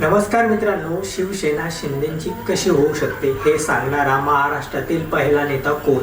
नमस्कार मित्रांनो शिवसेना शिंदेची कशी होऊ शकते हे सांगणारा महाराष्ट्रातील पहिला नेता कोण?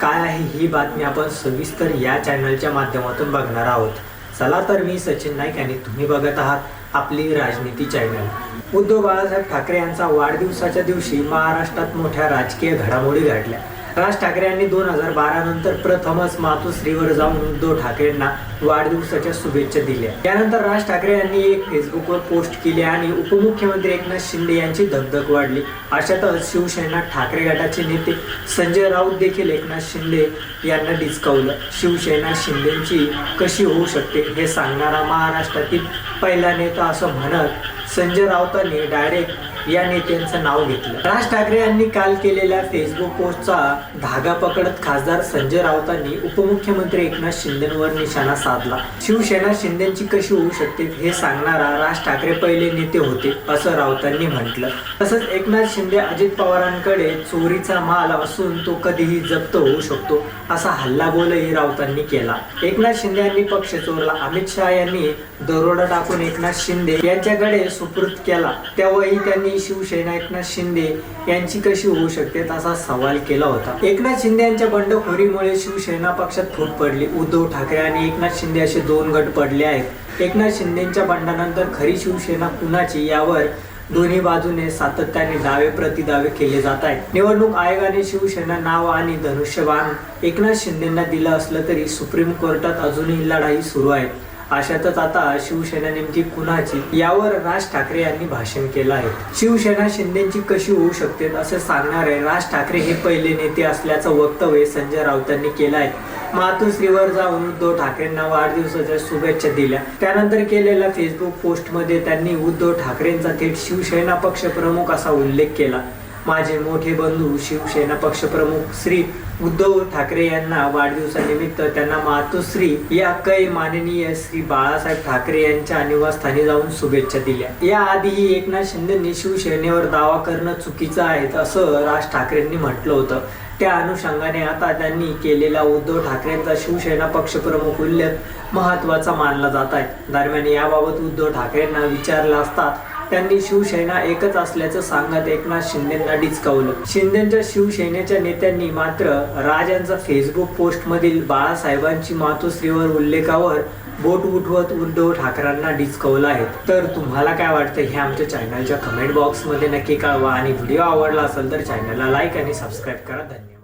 काय आहे ही बातमी आपण सविस्तर या चॅनलच्या माध्यमातून बघणार आहोत. चला तर मी सचिन नाईक आणि तुम्ही बघत आहात आपली राजनीती चॅनल. उद्धव बाळासाहेब ठाकरे यांचा वाढदिवसाच्या दिवशी महाराष्ट्रात मोठ्या राजकीय घडामोडी घडल्या. राज ठाकरे यांनी दोन हजार बारा नंतर प्रथमच मातोश्रीवर जाऊन उद्धव ठाकरेंना वाढदिवसाच्या शुभेच्छा दिल्या. त्यानंतर राज ठाकरे यांनी एक फेसबुकवर पोस्ट केली आणि उपमुख्यमंत्री एकनाथ शिंदे यांची धगधग वाढली. अशातच शिवसेना ठाकरे गटाचे नेते संजय राऊत देखील एकनाथ शिंदे यांना डिचकावलं शिवसेना शिंदेची कशी होऊ शकते हे सांगणारा महाराष्ट्रातील पहिला नेता असं म्हणत संजय राऊतांनी डायरेक्ट या नेत्यांचं नाव घेतलं. राज ठाकरे यांनी काल केलेल्या फेसबुक पोस्टचा धागा पकडत खासदार संजय राऊतांनी उपमुख्यमंत्री एकनाथ शिंदेवर निशाणा साधला. शिवसेना शिंदेची कशी होऊ शकते हे सांगणारा राज ठाकरे पहिले नेते होते असं राऊतांनी म्हटलं. तसंच एकनाथ शिंदे अजित पवारांकडे चोरीचा माल असून तो कधीही जप्त होऊ शकतो असा हल्लाबोलही राऊतांनी केला. एकनाथ शिंदे यांनी पक्ष चोरला. अमित शहा यांनी दरोडा टाकून एकनाथ शिंदे यांच्याकडे सुपूर्द केला. तेव्हाही त्यांनी शिवसेना एकनाथ शिंदे यांची कशी होऊ शकते असा सवाल केला होता. एकनाथ शिंदे यांच्या बंडखोरीमुळे शिवसेना पक्षात फूट पडली. उद्धव ठाकरे आणि एकनाथ शिंदे असे दोन गट पडले आहेत. एकनाथ शिंदेच्या बंडानंतर खरी शिवसेना कुणाची यावर दोन्ही बाजूने सातत्याने दावे प्रतिदावे केले जात आहेत. निवडणूक आयोगाने शिवसेना नाव आणि धनुष्यबाण एकनाथ शिंदेना दिलं असलं तरी सुप्रीम कोर्टात अजूनही लढाई सुरू आहे. अशातच आता शिवसेना नेमकी कुणाची यावर राज ठाकरे यांनी भाषण केलं आहे. शिवसेना शिंदेची कशी होऊ शकते असे सांगणारे राज ठाकरे हे पहिले नेते असल्याचं वक्तव्य संजय राऊतांनी केलं आहे. मातोश्रीवर जाऊन उद्धव ठाकरेंना वाढदिवसाच्या शुभेच्छा दिल्या. त्यानंतर केलेल्या फेसबुक पोस्टमध्ये त्यांनी उद्धव ठाकरेंचा थेट शिवसेना पक्ष प्रमुख असा उल्लेख केला. माझे मोठे बंधू शिवसेना पक्षप्रमुख श्री उद्धव ठाकरे यांना वाढदिवसानिमित्त त्यांना मातोश्री या कै माननीय श्री बाळासाहेब ठाकरे यांच्या निवासस्थानी जाऊन शुभेच्छा दिल्या. या आधीही एकनाथ शिंदेंनी शिवसेनेवर दावा करणं चुकीचं आहे असं राज ठाकरेंनी म्हटलं होतं. त्या अनुषंगाने आता त्यांनी केलेला उद्धव ठाकरेंचा शिवसेना पक्षप्रमुख उल्लेख महत्त्वाचा मानला जात आहे. दरम्यान याबाबत उद्धव ठाकरेंना विचारला असता त्यांनी शिवसेना एकच असल्याचं सांगत एकनाथ शिंदेंना डिचकावलं. शिंदेच्या शिवसेनेच्या नेत्यांनी मात्र राजांचा फेसबुक पोस्ट मधील बाळासाहेबांची मातोश्रीवर उल्लेखावर बोट उठवत उद्धव ठाकरेंना डिस्कवलं आहे. तर तुम्हाला काय वाटतं? हे आमच्या चॅनलच्या कमेंट बॉक्समध्ये नक्की कळवा. आणि व्हिडिओ आवडला असेल तर चॅनलला लाईक आणि सबस्क्राईब करा. धन्यवाद.